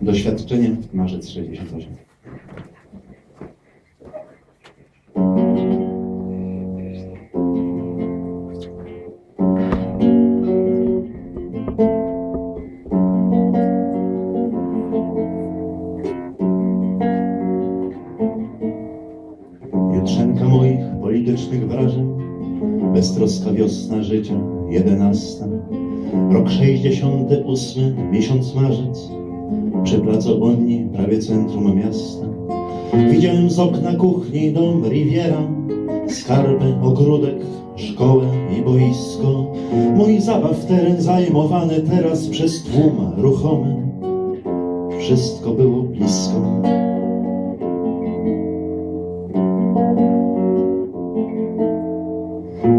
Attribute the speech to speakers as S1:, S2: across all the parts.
S1: Doświadczenie marzec 68. Jutrzenka moich politycznych wrażeń, beztroska wiosna życia, jedenasta, rok sześćdziesiąty ósmy, miesiąc marzec, przy placu Unii, prawie centrum miasta. Widziałem z okna kuchni dom Riviera, skarby, ogródek, szkołę i boisko. Mój zabaw teren zajmowany teraz przez tłum ruchomy. Wszystko było blisko.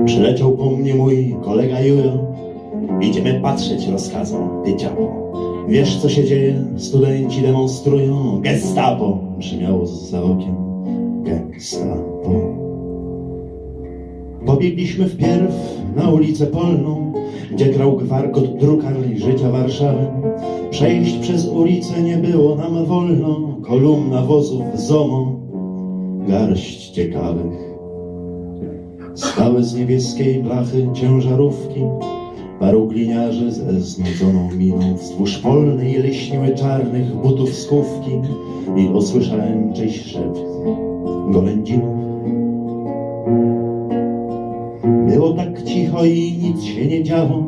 S1: Przyleciał po mnie mój kolega Jujo. Idziemy patrzeć, rozkazał, ty ciapo. Wiesz, co się dzieje? Studenci demonstrują. Gestapo! Brzmiało za okiem. Gestapo. Pobiegliśmy wpierw na ulicę Polną, gdzie grał gwarkot drukarni życia Warszawy. Przejść przez ulicę nie było nam wolno, kolumna wozów ZOMO, garść ciekawych. Stały z niebieskiej blachy ciężarówki, paru gliniarzy ze znudzoną miną wzdłuż polnej leśniły czarnych butów skówki i usłyszałem czyjś szept golędzinów. Było tak cicho i nic się nie działo,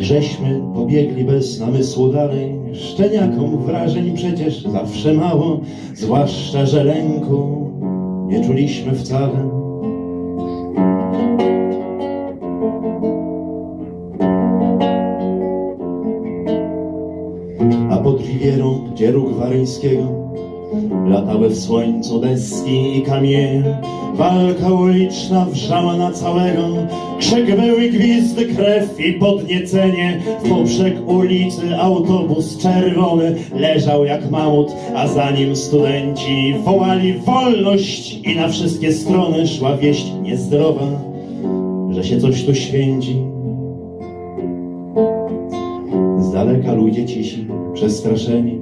S1: żeśmy pobiegli bez namysłu dalej. Szczeniakom wrażeń przecież zawsze mało, zwłaszcza, że lęku nie czuliśmy wcale. A pod Rivierą, gdzie róg Waryńskiego, latały w słońcu deski i kamienie. Walka uliczna wrzała na całego, krzyk były gwizdy, krew i podniecenie. W poprzek ulicy autobus czerwony leżał jak mamut, a za nim studenci wołali wolność i na wszystkie strony szła wieść niezdrowa, że się coś tu święci. Z daleka ludzie cisi, przestraszeni,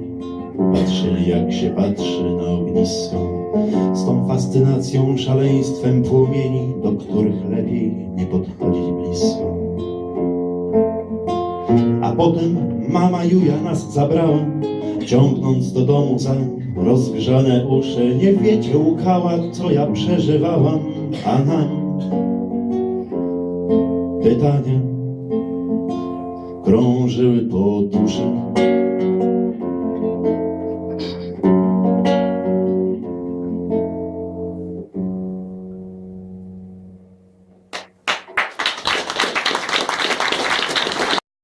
S1: patrzyli jak się patrzy na ognisko. Z tą fascynacją, szaleństwem płomieni, do których lepiej nie podchodzić blisko. A potem mama Juja nas zabrała, ciągnąc do domu za rozgrzane uszy. Nie wiecie, łkała, co ja przeżywałam, a nam pytania krążyły po duszy.